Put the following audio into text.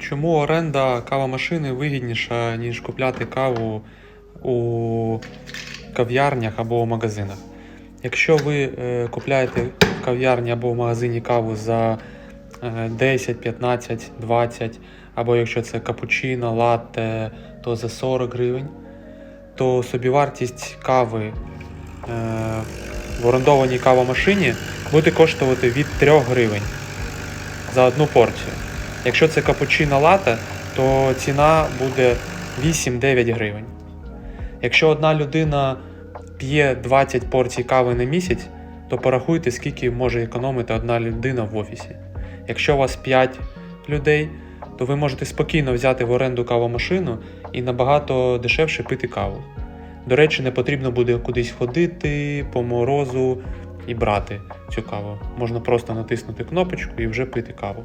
Чому оренда кавомашини вигідніша, ніж купляти каву у кав'ярнях або в магазинах? Якщо ви е, купляєте в кав'ярні або в магазині каву за е, 10, 15, 20, або якщо це капучино, латте, то за 40 гривень, то собівартість кави е, в орендованій кавомашині буде коштувати від 3 гривень за одну порцію. Якщо це капучино лате, то ціна буде 8-9 гривень. Якщо одна людина п'є 20 порцій кави на місяць, то порахуйте, скільки може економити одна людина в офісі. Якщо у вас 5 людей, то ви можете спокійно взяти в оренду кавомашину і набагато дешевше пити каву. До речі, не потрібно буде кудись ходити по морозу і брати цю каву. Можна просто натиснути кнопочку і вже пити каву.